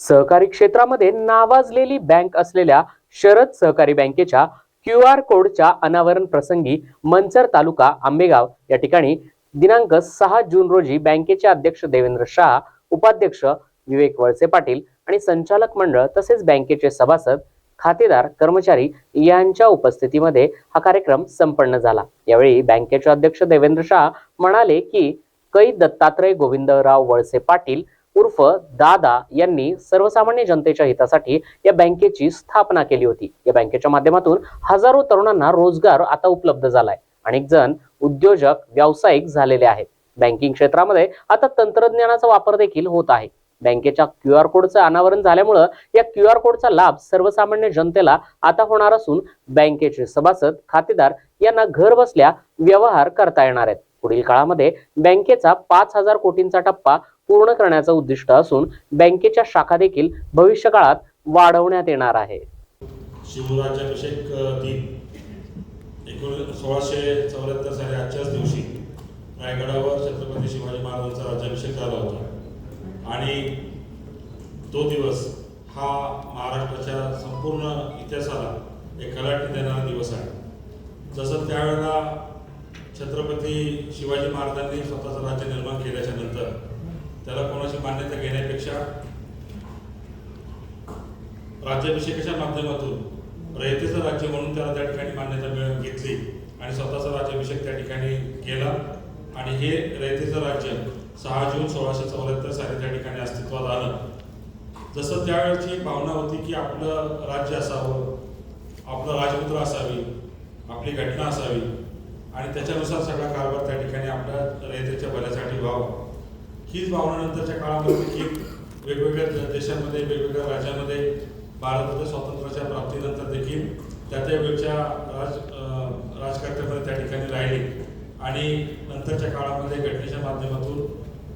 सहकारी क्षेत्रामध्ये नावाजलेली बँक असलेल्या शरद सहकारी बँकेच्या क्यू आर कोडच्या अनावरण प्रसंगी मंचर तालुका आंबेगाव या ठिकाणी दिनांक सहा जून रोजी बँकेचे अध्यक्ष देवेंद्र शहा उपाध्यक्ष विवेक वळसे पाटील आणि संचालक मंडळ तसेच बँकेचे सभासद खातेदार कर्मचारी यांच्या उपस्थितीमध्ये हा कार्यक्रम संपन्न झाला. यावेळी बँकेचे अध्यक्ष देवेंद्र शहा म्हणाले की कै दत्तात्रय गोविंदराव वळसे पाटील उर्फ दादा यांनी सर्वसामान्य जनतेच्या हितासाठी या बँकेची स्थापना केली होती. या बँकेच्या माध्यमातून हजारो तरुणांना रोजगार आता उपलब्ध झालाय. अनेक जण उद्योजक व्यावसायिक झालेले आहेत. बँकिंग क्षेत्रामध्ये आता तंत्रज्ञानाचा वापर देखील होत आहे. बँकेच्या क्यू आर कोडचं अनावरण झाल्यामुळं या क्यू आर कोडचा लाभ सर्वसामान्य जनतेला आता होणार असून बँकेचे सभासद खातेदार यांना घर बसल्या व्यवहार करता येणार आहेत. पुढील काळामध्ये बँकेचा पाच हजार कोटींचा टप्पा पूर्ण करण्याचं उद्दिष्ट असून बँकेच्या शाखा देखील भविष्य काळात वाढवण्यात येणार आहे. शिवराज्याभिषेक अभिषेक दिन एकोण सोळाशे चौऱ्याहत्तर साली आजच्याच दिवशी रायगडावर छत्रपती शिवाजी महाराजांचा राज्याभिषेक झाला होता. आणि तो दिवस हा महाराष्ट्राच्या संपूर्ण इतिहासाला एक कलाटणी देणारा दिवस आहे. जसं त्यावेळेला छत्रपती शिवाजी महाराजांनी स्वतःचं राज्य निर्माण केल्याच्यानंतर त्याला कोणाची मान्यता घेण्यापेक्षा? राज्याभिषेकाच्या माध्यमातून? रयतेचं राज्य म्हणून त्याला त्या ठिकाणी मान्यता मिळवून घेतली आणि स्वतःचा राज्याभिषेक त्या ठिकाणी केला. आणि हे रयतेचं राज्य सहा जून सोळाशे चौऱ्याहत्तर साली त्या ठिकाणी अस्तित्वात आलं. जसं त्यावेळेची भावना होती की आपलं राज्य असावं आपलं राजपुत्र असावी आपली घटना असावी आणि त्याच्यानुसार सगळा कारभार त्या ठिकाणी आपल्या रयतेच्या भल्यासाठी व्हावा. हीच भावना नंतरच्या काळामध्ये की वेगवेगळ्या देशामध्ये देशांमध्ये वेगवेगळ्या राज्यामध्ये भारताच्या स्वातंत्र्याच्या प्राप्तीनंतर देखील त्या त्या वेळच्या राज अं, राजकारत्यामध्ये त्या ठिकाणी राहिले. आणि नंतरच्या काळामध्ये घटनेच्या माध्यमातून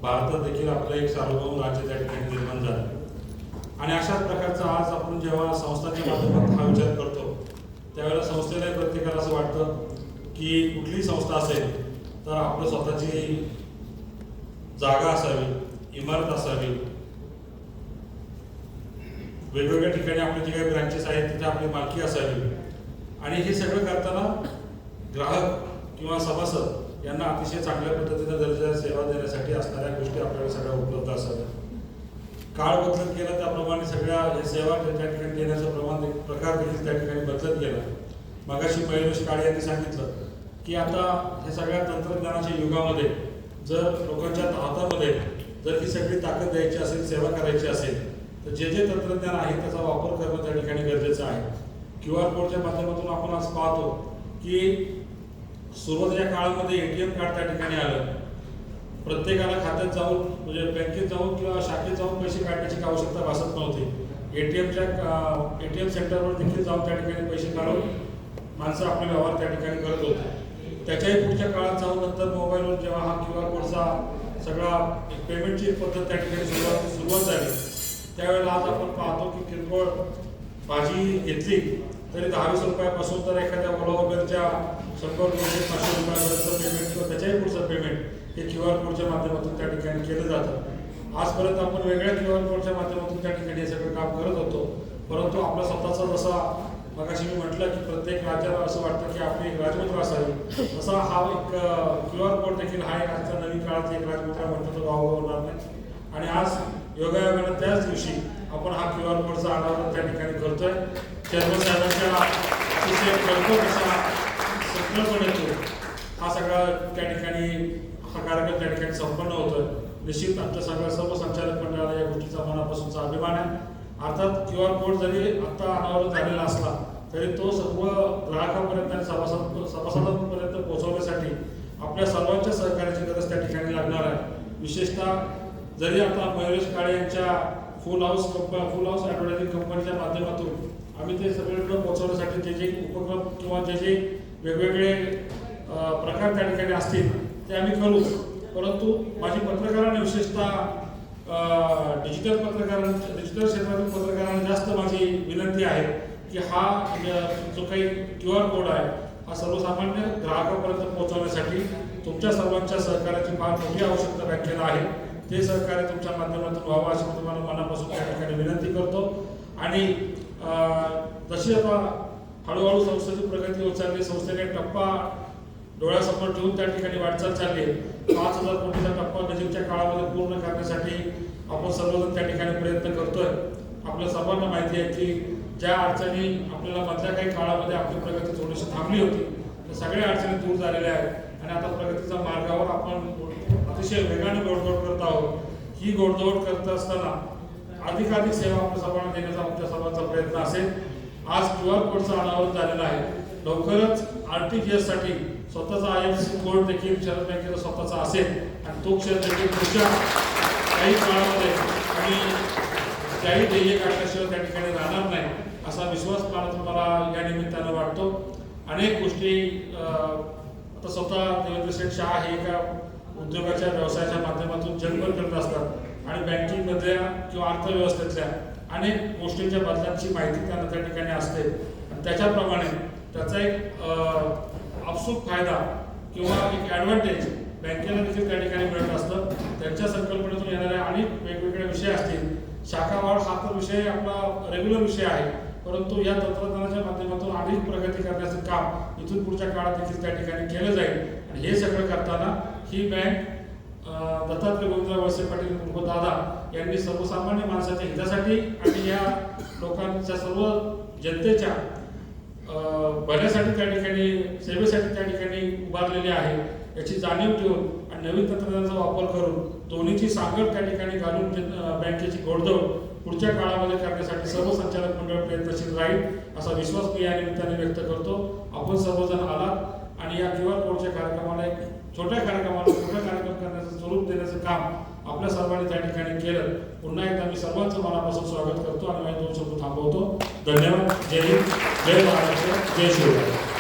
भारतात देखील आपलं एक सार्वभौम राज्य त्या ठिकाणी निर्माण झालं. आणि अशाच प्रकारचा आज आपण जेव्हा संस्थांच्या माध्यमात हा विचार करतो त्यावेळेला संस्थेला प्रत्येकाला असं वाटतं की कुठलीही संस्था असेल तर आपलं स्वतःची जागा असावी इमारत असावी. वेगवेगळ्या ठिकाणी आपले जे काही ब्रांचेस आहेत तिथे आपली मालकी असावी. आणि हे सगळं करताना ग्राहक किंवा सभासद यांना अतिशय चांगल्या पद्धतीने दर्जा सेवा देण्यासाठी असणाऱ्या गोष्टी आपल्याला सगळ्या उपलब्ध असाव्या काळ बदलत गेला त्याप्रमाणे सगळ्या हे सेवा त्या ठिकाणी देण्याचं प्रमाण प्रकार देखील त्या ठिकाणी बदलत गेला. मगाशी महेश काळे यांनी सांगितलं की आता हे सगळ्या तंत्रज्ञानाच्या युगामध्ये जर लोकांच्या हातामध्ये जर ही सगळी ताकद द्यायची असेल सेवा करायची असेल तर जे जे तंत्रज्ञान आहे त्याचा वापर करणं त्या ठिकाणी गरजेचं आहे. क्यू आर कोडच्या माध्यमातून आपण आज पाहतो की सुरुवातीच्या काळामध्ये ए टी एम कार्ड त्या ठिकाणी आलं. प्रत्येकाला खात्यात जाऊन म्हणजे बँकेत जाऊन किंवा शाखेत जाऊन पैसे काढण्याची आवश्यकता भासत नव्हती. ए टी एमच्या ए टी एम सेंटरवर देखील जाऊन त्या ठिकाणी पैसे काढून माणसं आपले व्यवहार त्या ठिकाणी करत होते. त्याच्याही पुढच्या काळात जाऊन नंतर मोबाईलवर जेव्हा हा क्यू आर कोडचा सगळा पेमेंटची पद्धत त्या ठिकाणी सुरुवात सुरुवात झाली. त्यावेळेला आज आपण पाहतो की किरकोळ भाजी घेतली तरी दहा वीस रुपयापासून तर एखाद्या ओला वगैरेच्या शंभर दोनशे पाचशे रुपयापर्यंत पेमेंट किंवा त्याच्याही पुढचं पेमेंट हे क्यू आर कोडच्या माध्यमातून त्या ठिकाणी केलं जातं. आजपर्यंत आपण वेगळ्या क्यू आर कोडच्या माध्यमातून त्या ठिकाणी हे सगळं काम करत होतो. परंतु आपला स्वतःचा जसा मगाशी मी म्हटलं की प्रत्येक राज्याला असं वाटतं की आपली एक राजमुद्रा असावी तसा हा एक क्यू आर कोड देखील हा एक आजच्या नवीन काळात एक राजमुद्रा म्हणतो तो वाव होणार नाही. आणि आज योगायोगानं त्याच दिवशी आपण हा क्यू आर कोडचा अनावरण त्या ठिकाणी करतोय. चेअरमन साहेबांच्या अतिशय कल्पक अशा संकल्पनेतून हा सगळा त्या ठिकाणी हा कार्यक्रम त्या ठिकाणी संपन्न होतोय. निश्चित आमच्या सगळ्या सर्व संचालक मंडळाला या गोष्टीचा मनापासूनचा अभिमान आहे अर्थात क्यू आर कोड जरी आत्ता अनावरण झालेला असला तरी तो सर्व ग्राहकांपर्यंत आणि सभासद सभासदांपर्यंत पोहोचवण्यासाठी आपल्या सर्वांच्या सहकार्याची गरज त्या ठिकाणी लागणार आहे. विशेषतः जरी आता मयुरेश काळे यांच्या फुल हाऊस कंप फुल हाऊस ॲडव्हर्टायझिंग कंपनीच्या माध्यमातून आम्ही ते सगळीकडे पोहोचवण्यासाठी जे जे उपक्रम किंवा जे जे वेगवेगळे प्रकार त्या ठिकाणी असतील ते आम्ही करू. परंतु माझी पत्रकारांना विशेषतः डिजिटल पत्रकारांच्या डिजिटल क्षेत्रातील पत्रकारांना जास्त माझी विनंती आहे की हा म्हणजे जो काही क्यू आर कोड आहे हा सर्वसामान्य ग्राहकापर्यंत पोहोचवण्यासाठी तुमच्या सर्वांच्या सहकार्याची फार मोठी आवश्यकता बँकेला आहे. ते सहकार्य तुमच्या माध्यमातून व्हावं अशी मी तुम्हाला मनापासून त्या ठिकाणी विनंती आणि जशी आता हळूहळू संस्थेची प्रगती होत चालली संस्थेने टप्पा डोळ्यासमोर ठेवून त्या ठिकाणी वाटचाल चालली. पाच हजार कोटीचा टप्पा नजीकच्या काळामध्ये पूर्ण करण्यासाठी आपण सर्वजण त्या ठिकाणी प्रयत्न करतोय. आपल्या सर्वांना माहिती आहे की ज्या अडचणी आपल्याला मधल्या काही काळामध्ये आपली प्रगती थोडीशी थांबली होती त्या सगळ्या अडचणी दूर झालेल्या आहेत. आणि आता प्रगतीच्या मार्गावर आपण अतिशय वेगाने गोडदोड करत आहोत. ही गोडदोड करत असताना अधिकाधिक सेवा आपल्या सर्वांना देण्याचा आमच्या सर्वांचा प्रयत्न असेल. आज क्यू आर कोडचं अनावरण झालेलं आहे. लवकरच आर टी जी एससाठी स्वतःचा आय एफ सी कोड देखील शरद बँकेचा स्वतःचा असेल आणि तो क्षेत्र देखील पुढच्या काही काळामध्ये आणि त्याही ध्येय काढल्याशिवाय त्या ठिकाणी राहणार नाही असा विश्वास मला तुम्हाला या निमित्तानं वाटतो. अनेक गोष्टी आता स्वतः देवेंद्र शेठ शाह हे एका उद्योगाच्या व्यवसायाच्या माध्यमातून जगभर करत असतात आणि बँकिंगमधल्या किंवा अर्थव्यवस्थेतल्या अनेक गोष्टींच्या बदलांची माहिती त्यांना त्या ठिकाणी असते. आणि त्याच्याप्रमाणे त्याचा एक आपसूक फायदा किंवा एक ॲडव्हान्टेज बँकेला देखील त्या ठिकाणी मिळत असतं. त्यांच्या संकल्पनेतून येणाऱ्या अनेक वेगवेगळे विषय असतील. शाखावाढ हा तर विषय आपला रेग्युलर विषय आहे. परंतु या तंत्रज्ञानाच्या माध्यमातून अधिक प्रगती करण्याचं काम इथून पुढच्या काळात देखील त्या ठिकाणी केलं जाईल. आणि हे सगळं करताना ही बँक दत्तात्रय गोविंदराव वळसे पाटील उर्फ दादा यांनी सर्वसामान्य माणसाच्या हितासाठी आणि या लोकांच्या सर्व जनतेच्या बऱ्यासाठी त्या ठिकाणी सेवेसाठी त्या ठिकाणी उभारलेली आहे याची जाणीव ठेवून आणि नवीन तंत्रज्ञानाचा वापर करून दोन्हीची सांगड त्या ठिकाणी घालून बँकेची घोडदौड पुढच्या काळामध्ये करण्यासाठी सर्व संचालक मंडळ प्रयत्नशील राहील असा विश्वास मी या निमित्ताने व्यक्त करतो. आपण सर्वजण आलात आणि या क्यू आर कोडच्या कार्यक्रमाला एक छोट्या कार्यक्रमाला मोठा कार्यक्रम करण्याचं स्वरूप देण्याचं काम आपल्या सर्वांनी त्या ठिकाणी केलं. पुन्हा एकदा मी सर्वांचं मनापासून स्वागत करतो आणि माझे दोन शब्द थांबवतो. धन्यवाद जय हिंद जय महाराष्ट्र जय शिवराय